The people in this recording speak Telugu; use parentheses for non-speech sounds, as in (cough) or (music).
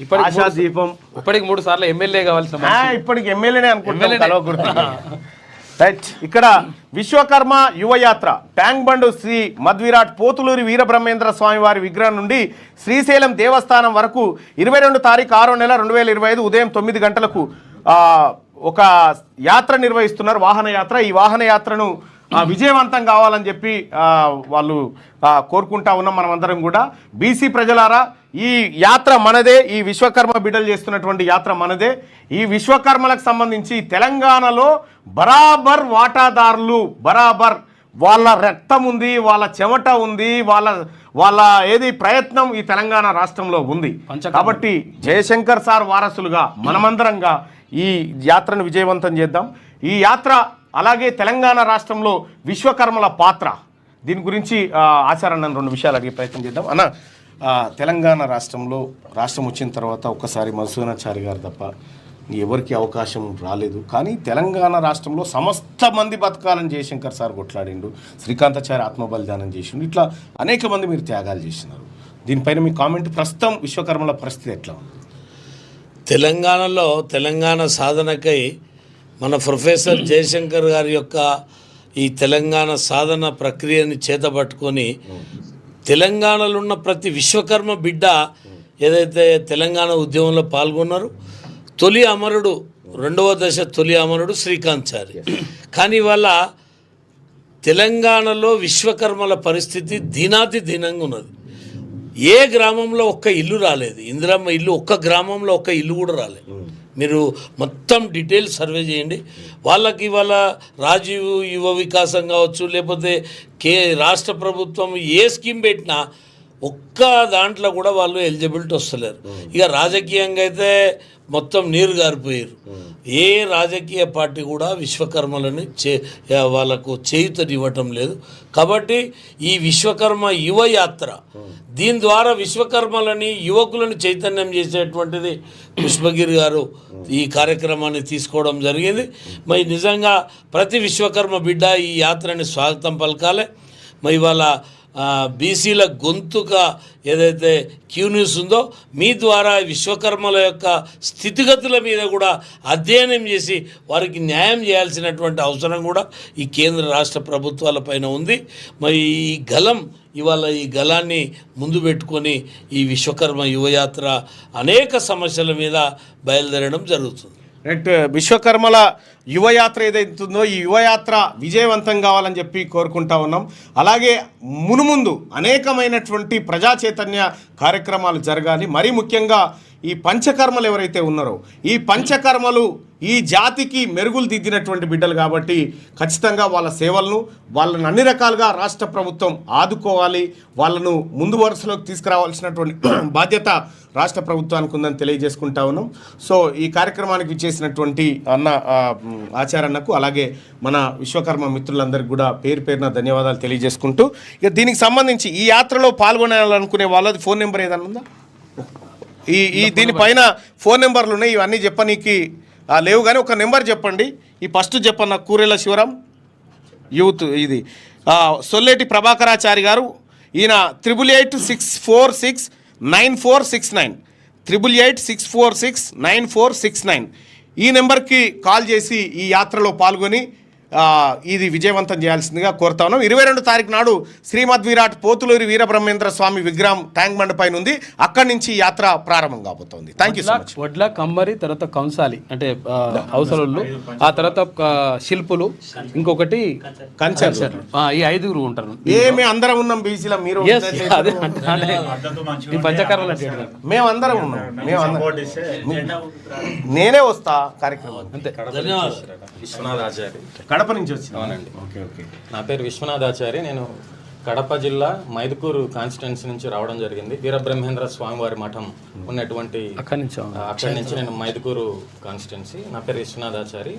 ఇప్పటికి ఆశా దీపం ఇప్పటికి మూడు సార్లు ఎమ్మెల్యే కావాల్సిన. ఇప్పటికి ఎమ్మెల్యేనే అనుకుంటున్నాం ఎమ్మెల్యేనే. కలవకూడదు (laughs) రైట్ ఇక్కడ విశ్వకర్మ యువయాత్ర ట్యాంక్ బండు శ్రీ మధ్విరాట్ పోతులూరి వీరబ్రహ్మేంద్ర స్వామి వారి విగ్రహం నుండి శ్రీశైలం దేవస్థానం వరకు ఇరవై రెండు తారీఖు ఆరో నెల రెండు వేల ఇరవై ఐదు ఉదయం తొమ్మిది గంటలకు ఆ, ఒక యాత్ర నిర్వహిస్తున్నారు వాహన యాత్ర ఈ వాహన యాత్రను విజయవంతం కావాలని చెప్పి వాళ్ళు కోరుకుంటా ఉన్నాం మనమందరం కూడా. బీసీ ప్రజలారా ఈ యాత్ర మనదే ఈ విశ్వకర్మ బిడ్డలు చేస్తున్నటువంటి యాత్ర మనదే. ఈ విశ్వకర్మలకు సంబంధించి తెలంగాణలో బరాబర్ వాటాదారులు బరాబర్ వాళ్ళ రక్తం ఉంది వాళ్ళ చెమట ఉంది వాళ్ళ వాళ్ళ ఏది ప్రయత్నం ఈ తెలంగాణ రాష్ట్రంలో ఉంది. కాబట్టి జయశంకర్ సార్ వారసులుగా మనమందరంగా ఈ యాత్రను విజయవంతం చేద్దాం. ఈ యాత్ర అలాగే తెలంగాణ రాష్ట్రంలో విశ్వకర్మల పాత్ర. దీని గురించి ఆచారాన్ని రెండు విషయాలు అడిగే ప్రయత్నం చేద్దాం. అన్న తెలంగాణ రాష్ట్రంలో రాష్ట్రం వచ్చిన తర్వాత ఒక్కసారి మధుసూనాచారి గారు తప్ప ఎవరికి అవకాశం రాలేదు. కానీ తెలంగాణ రాష్ట్రంలో సమస్త మంది బతకాలని జయశంకర్ సార్ కొట్లాడిండు శ్రీకాంతాచారి ఆత్మబలిదానం చేసిండు ఇట్లా అనేక మంది మీరు త్యాగాలు చేసినారు. దీనిపైన మీ కామెంట్ ప్రస్తుతం విశ్వకర్మల పరిస్థితి ఎట్లా ఉంది? తెలంగాణలో తెలంగాణ సాధనకై మన ప్రొఫెసర్ జయశంకర్ గారి యొక్క ఈ తెలంగాణ సాధన ప్రక్రియని చేతబట్టుకొని తెలంగాణలో ఉన్న ప్రతి విశ్వకర్మ బిడ్డ ఏదైతే తెలంగాణ ఉద్యమంలో పాల్గొన్నారు తొలి అమరుడు రెండవ దశ తొలి అమరుడు శ్రీకాంత్ చారి కానీ ఇవాళ తెలంగాణలో విశ్వకర్మల పరిస్థితి దీనాతి దీనంగా ఉన్నది. ఏ గ్రామంలో ఒక్క ఇల్లు రాలేదు. ఇందిరమ్మ ఇల్లు ఒక్క గ్రామంలో ఒక్క ఇల్లు కూడా రాలేదు. మీరు మొత్తం డీటెయిల్స్ సర్వే చేయండి. వాళ్ళకి ఇవాళ రాజీవ్ యువ వికాసం కావచ్చు లేకపోతే కే రాష్ట్ర ప్రభుత్వం ఏ స్కీమ్ పెట్టినా ఒక్క దాంట్లో కూడా వాళ్ళు ఎలిజిబిలిటీ వస్తలేరు. ఇక రాజకీయంగా అయితే మొత్తం నీరు గారిపోయారు. ఏ రాజకీయ పార్టీ కూడా విశ్వకర్మలని చే వాళ్ళకు చేయుతనివ్వటం లేదు. కాబట్టి ఈ విశ్వకర్మ యువ యాత్ర దీని ద్వారా విశ్వకర్మలని యువకులను చైతన్యం చేసేటువంటిది పుష్పగిరి గారు ఈ కార్యక్రమాన్ని తీసుకోవడం జరిగింది. మరి నిజంగా ప్రతి విశ్వకర్మ బిడ్డ ఈ యాత్రని స్వాగతం పలకాలి. మరి ఇవాళ ఆ, బీసీల గొంతుక ఏదైతే క్యూ న్యూస్ ఉందో మీ ద్వారా విశ్వకర్మల యొక్క స్థితిగతుల మీద కూడా అధ్యయనం చేసి వారికి న్యాయం చేయాల్సినటువంటి అవసరం కూడా ఈ కేంద్ర రాష్ట్ర ప్రభుత్వాల పైన ఉంది. మరి ఈ గలం ఇవాళ ఈ గలాన్ని ముందు పెట్టుకొని ఈ విశ్వకర్మ యువయాత్ర అనేక సమస్యల మీద బయలుదేరడం జరుగుతుంది. రైట్ విశ్వకర్మల యువయాత్ర ఏదైతుందో ఈ యువయాత్ర విజయవంతం కావాలని చెప్పి కోరుకుంటా ఉన్నాం. అలాగే మునుముందు అనేకమైనటువంటి ప్రజా చైతన్య కార్యక్రమాలు జరగాలి. మరీ ముఖ్యంగా ఈ పంచకర్మలు ఎవరైతే ఉన్నారో ఈ పంచకర్మలు ఈ జాతికి మెరుగులు దిద్దినటువంటి బిడ్డలు కాబట్టి ఖచ్చితంగా వాళ్ళ సేవలను వాళ్ళని అన్ని రకాలుగా రాష్ట్ర ప్రభుత్వం ఆదుకోవాలి వాళ్ళను ముందు వరుసలోకి తీసుకురావాల్సినటువంటి (clears throat) బాధ్యత రాష్ట్ర ప్రభుత్వానికి ఉందని తెలియజేసుకుంటా ఉన్నాం. సో ఈ కార్యక్రమానికి ఇచ్చేసినటువంటి అన్న ఆచారన్నకు అలాగే మన విశ్వకర్మ మిత్రులందరికీ కూడా పేరు పేరున ధన్యవాదాలు తెలియజేసుకుంటూ ఇక దీనికి సంబంధించి ఈ యాత్రలో పాల్గొనాలనుకునే వాళ్ళది ఫోన్ నెంబర్ ఏదన్నా ఉందా? ఈ ఈ దీనిపైన ఫోన్ నెంబర్లు ఉన్నాయి ఇవన్నీ చెప్పనీకి లేవు కానీ ఒక నెంబర్ చెప్పండి. ఈ ఫస్ట్ చెప్పన్న కూరెల శివరాం యూత్ ఇది. సొల్లేటి ప్రభాకరాచారి గారు ఈయన triple eight six four six nine four six nine. Triple eight six four six nine four six nine. ఈ నెంబర్కి కాల్ చేసి ఈ యాత్రలో పాల్గొని ఇది విజయవంతం చేయాల్సిందిగా కోరుతా ఉన్నాం. ఇరవై రెండు తారీఖు నాడు శ్రీమద్ విరాట్ పోతులూరి వీరబ్రహ్మేంద్ర స్వామి విగ్రహం ట్యాంక్ బండ్ పైన ఉంది. అక్కడి నుంచి యాత్ర ప్రారంభం కాబోతోంది. థ్యాంక్ యూ సో మచ్ వడ్ల కమ్మరి తర్వాత కంసాలి అంటే అవసరాలు ఆ తర్వాత శిల్పులు ఇంకొకటి కంచర్ ఆ, ఈ ఐదుగురు ఉంటారు. ఏమి అందరం ఉన్నాం బీసీలో మీరు ఏంటి? (laughs) మేము అందరం ఉన్నాం. మేము అందరం. నేనే వస్తా కార్యక్రమానికి. అంతే. కడప నుంచి వచ్చిన అవునండి. Okay okay. నా పేరు విశ్వనాథాచారి. నేను కడప జిల్లా మైదుకూరు కాన్స్టిట్యున్సీ నుంచి రావడం జరిగింది. వీరబ్రహ్మేంద్ర స్వామివారి మఠం ఉన్నటువంటి అక్కడి నుంచి అక్కడి నుంచి నేను మైదుకూరు కాన్స్టిట్యున్సీ. నా పేరు విశ్వనాథాచారి.